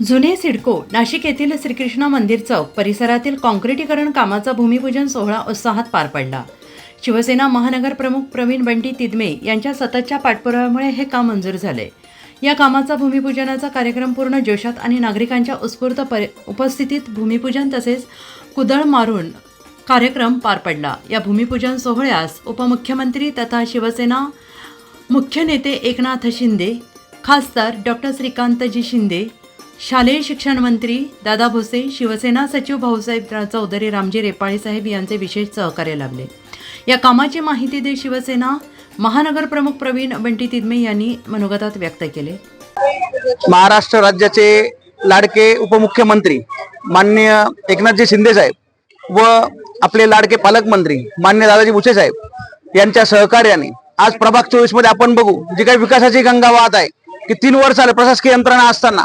जुने सिडको नाशिक येथील श्रीकृष्ण मंदिर चौक परिसरातील काँक्रिटीकरण कामाचा भूमिपूजन सोहळा उत्साहात पार पडला. शिवसेना महानगर प्रमुख प्रवीण बंटी तिदमे यांच्या सततच्या पाठपुराव्यामुळे हे काम मंजूर झाले. या कामाचा भूमिपूजनाचा कार्यक्रम पूर्ण जोशात आणि नागरिकांच्या उत्स्फूर्त परि उपस्थितीत भूमिपूजन तसेच कुदळ मारून कार्यक्रम पार पडला. या भूमिपूजन सोहळ्यास उपमुख्यमंत्री तथा शिवसेना मुख्य नेते एकनाथ शिंदे खासदार डॉक्टर श्रीकांतजी शिंदे शालेय शिक्षण मंत्री दादा भुसे शिवसेना सचिव भाऊसाहेब चौधरी रामजी रेपाळे साहेब यांचे विशेष सहकार्य लाभले. या कामाची माहिती देत शिवसेना महानगर प्रमुख प्रवीण बंटी तिदमे यांनी मनोगतात व्यक्त केले. महाराष्ट्र राज्याचे लाडके उपमुख्यमंत्री माननीय एकनाथजी शिंदे साहेब व आपले लाडके पालकमंत्री मान्य दादाजी भुसे साहेब यांच्या सहकार्याने आज प्रभाग चोवीसमध्ये आपण बघू जी काही विकासाची गंगा वाहत आहे की तीन वर्ष आले प्रशासकीय यंत्रणा असताना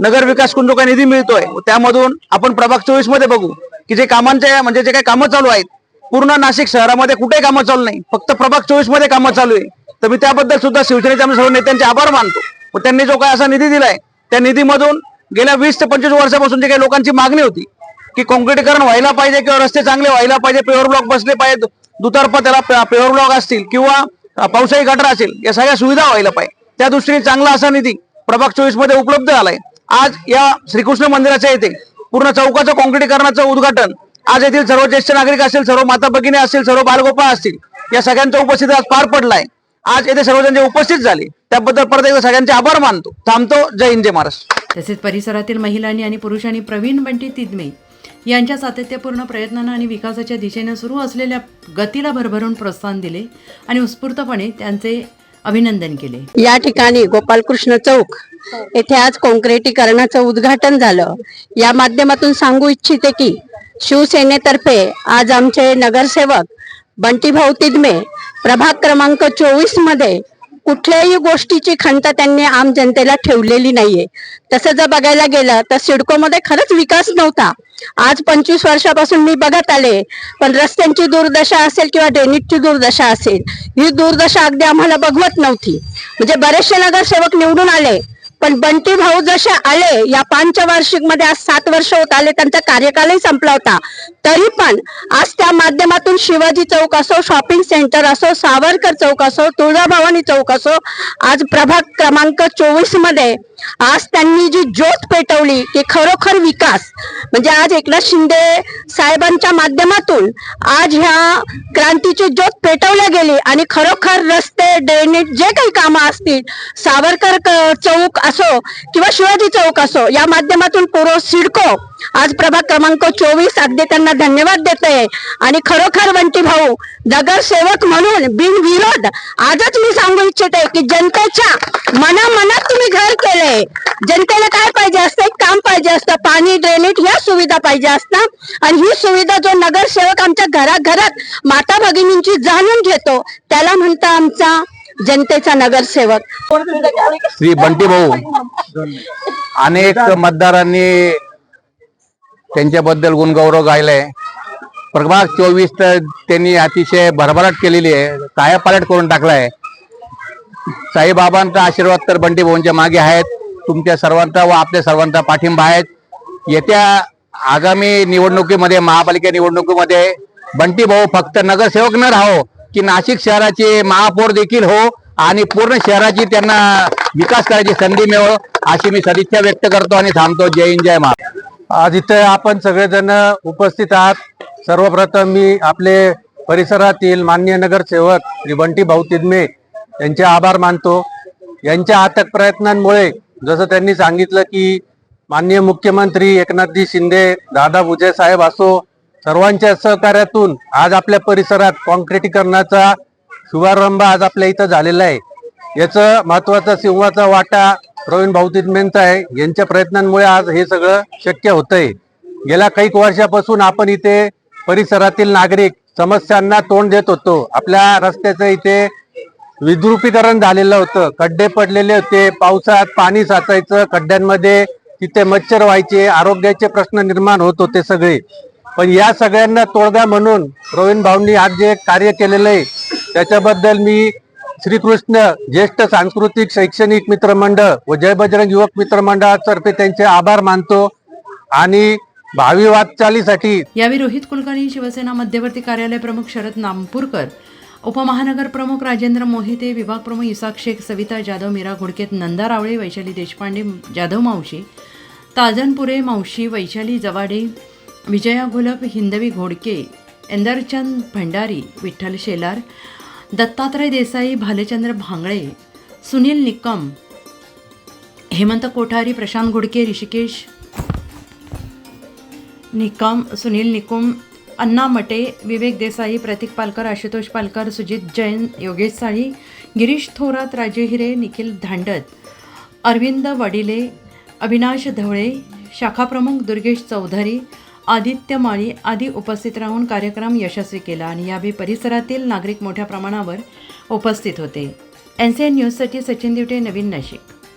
नगर विकास कुंड जो काही निधी मिळतोय. त्यामधून आपण प्रभाग चोवीसमध्ये बघू की जे कामांचे म्हणजे जे काही कामं चालू आहेत पूर्ण नाशिक शहरामध्ये कुठेही कामं चालू नाही. फक्त प्रभाग चोवीसमध्ये कामं चालू आहे. तर मी त्याबद्दल सुद्धा शिवसेनेच्या सर्व नेत्यांचे आभार मानतो. व त्यांनी जो काही असा निधी दिलाय त्या निधीमधून गेल्या वीस ते पंचवीस वर्षापासून जे काही लोकांची मागणी होती की कॉन्क्रिटीकरण व्हायला पाहिजे किंवा रस्ते चांगले व्हायला पाहिजे पेवर ब्लॉक बसले पाहिजे दुतर्फा त्याला पेवर ब्लॉक असतील किंवा पावसाळी गटर असेल या सगळ्या सुविधा व्हायला पाहिजे. त्या दृष्टीने चांगला असा निधी प्रभाग चोवीसमध्ये उपलब्ध झालाय. आज या श्रीकृष्ण मंदिराच्या येथे पूर्ण चौकाचं कॉन्क्रिटीकरणाचं उद्घाटन. आज येथील सर्व ज्येष्ठ नागरिक असतील सर्व माता भगिनी असतील सर्व बालगोपाळ असतील या सगळ्यांच्या उपस्थिती आज पार पडलाय. आज येथे सर्वजण जे उपस्थित झाले त्याबद्दल परत एकदा सगळ्यांचे आभार मानतो. थांबतो. जय हिंद जय महाराष्ट्र. तसेच परिसरातील महिलांनी आणि पुरुषांनी प्रवीण बंटी तिदमे यांच्या सातत्यपूर्ण प्रयत्नांना आणि विकासाच्या दिशेने सुरू असलेल्या गतीला भरभरून प्रोत्साहन दिले आणि उत्स्फूर्तपणे त्यांचे अभिनंदन केले. या ठिकाणी गोपालकृष्ण चौक येथे आज कॉन्क्रिटीकरणाचं उद्घाटन झालं. या माध्यमातून सांगू इच्छिते की शिवसेनेतर्फे आज आमचे नगरसेवक बंटीभाऊ तिदमे प्रभाग क्रमांक चोवीसमध्ये कुठल्याही गोष्टीची खंत त्यांनी आम जनतेला ठेवलेली नाहीये. तसं जर बघायला गेलं तर सिडकोमध्ये खरंच विकास नव्हता. आज पंचवीस वर्षापासून मी बघत आले पण रस्त्यांची दुर्दशा असेल किंवा ड्रेनेजची दुर्दशा असेल ही दुर्दशा अगदी आम्हाला बघवत नव्हती. म्हणजे बरेचसे नगरसेवक निवडून आले पण बंटी भाऊ जसे आले या पंचवार्षिकमध्ये आज सात वर्ष होत आले त्यांचा कार्यकालही संपला होता. तरी पण आज त्या माध्यमातून शिवाजी चौक असो शॉपिंग सेंटर असो सावरकर चौक असो तुळजाभवानी चौक असो आज प्रभाग क्रमांक चोवीसमध्ये आज त्यांनी जी ज्योत पेटवली ती खरोखर विकास. म्हणजे आज एकनाथ शिंदे साहेबांच्या माध्यमातून आज ह्या क्रांतीची ज्योत पेटवल्या गेली आणि खरोखर रस्ते ड्रेनेज जे काही कामं असतील सावरकर चौक असो किंवा शिवाजी चौक असो या माध्यमातून पूर्व सिडको. आज प्रभाग क्रमांक चोवीस अगदी त्यांना धन्यवाद देते आणि खरोखर वंटी भाऊ नगरसेवक म्हणून बिनविरोध. आजच मी सांगू इच्छिते की जनतेच्या मनामनात तुम्ही घर केले. जनतेला काय पाहिजे असतं? एक काम पाहिजे असतं. पाणी ड्रेनेज ह्या सुविधा पाहिजे असतात. आणि ही सुविधा जो नगरसेवक आमच्या घराघरात माता भगिनींची जाणून घेतो त्याला म्हणता आमचा जनतेचा नगरसेवक. श्री बंटी भाऊ अनेक मतदारांनी त्यांच्याबद्दल गुणगौरव गायलाय. प्रभाग चोवीस तर त्यांनी अतिशय भरभराट केलेली आहे. कायापालट करून टाकलाय. साईबाबांचा आशीर्वाद तर बंटी भाऊंच्या मागे आहेत. तुमच्या सर्वांचा व आपल्या सर्वांचा पाठिंबा आहेत. येत्या आगामी निवडणुकीमध्ये महापालिका निवडणुकीमध्ये बंटी भाऊ फक्त नगरसेवक न राहो की नाशिक शहराचे महापौर देखील हो आणि पूर्ण शहराची त्यांना विकास करायची संधी मिळो अशी मी सदिच्छा व्यक्त करतो आणि थांबतो. जय हिंद जय महा आज इथे आपण सगळेजण उपस्थित आहात. सर्वप्रथम मी आपले परिसरातील मान्य नगरसेवक श्री बंटी भाऊ तिदमे यांचे आभार मानतो. यांच्या आतक प्रयत्नांमुळे जसं त्यांनी सांगितलं की माननीय मुख्यमंत्री एकनाथजी शिंदे दादा भुजे साहेब असो सर्वांच्या सहकार्यातून आज आपल्या परिसरात कॉन्क्रिटीकरणाचा शुभारंभ आज आपल्या इथं झालेला आहे. याचं महत्त्वाचा सिंहाचा वाटा प्रवीण भाऊ तिदमेंचा आहे. यांच्या प्रयत्नांमुळे आज हे सगळं शक्य होतंय. गेल्या काही वर्षापासून आपण इथे परिसरातील नागरिक समस्यांना तोंड देत होतो. आपल्या रस्त्याचं इथे विद्रुपीकरण झालेलं होतं. खड्डे पडलेले होते. पावसात पाणी साचायचं खड्ड्यांमध्ये तिथे मच्छर व्हायचे आरोग्याचे प्रश्न निर्माण होत होते सगळे. पण या सगळ्यांना तोडगा म्हणून प्रवीण भाऊंनी आज जे कार्य केलेलं आहे त्याच्याबद्दल मी श्रीकृष्ण ज्येष्ठ सांस्कृतिक शैक्षणिक मित्रमंडळ व जय बजरंग युवक मित्र मंडळातर्फे त्यांचे आभार मानतो आणि भावी वाटचालीसाठी यावेळी रोहित कुलकर्णी शिवसेना मध्यवर्ती कार्यालय प्रमुख शरद नामपूरकर उपमहानगर प्रमुख राजेंद्र मोहिते विभाग प्रमुख इसाक शेख सविता जाधव मीरा घोडकेत नंदा रावळे वैशाली देशपांडे जाधव मावशी ताजनपुरे मावशी वैशाली जवाडे विजया घोलप हिंदवी घोडके इंदरचंद भंडारी विठ्ठल शेलार दत्तात्रय देसाई भालचंद्र भांगळे सुनील निकम हेमंत कोठारी प्रशांत घुडके ऋषिकेश निकम सुनील निकुम अण्णा मटे विवेक देसाई प्रतीक पालकर आशुतोष पालकर सुजित जैन योगेश साळी गिरीश थोरात राजे हिरे निखिल धांडत अरविंद वडिले अविनाश धवळे शाखाप्रमुख दुर्गेश चौधरी आदित्य माळी आदी उपस्थित राहून कार्यक्रम यशस्वी केला आणि यावेळी परिसरातील नागरिक मोठ्या प्रमाणावर उपस्थित होते. एन सी एन न्यूजसाठी सचिन दिवटे नवीन नाशिक.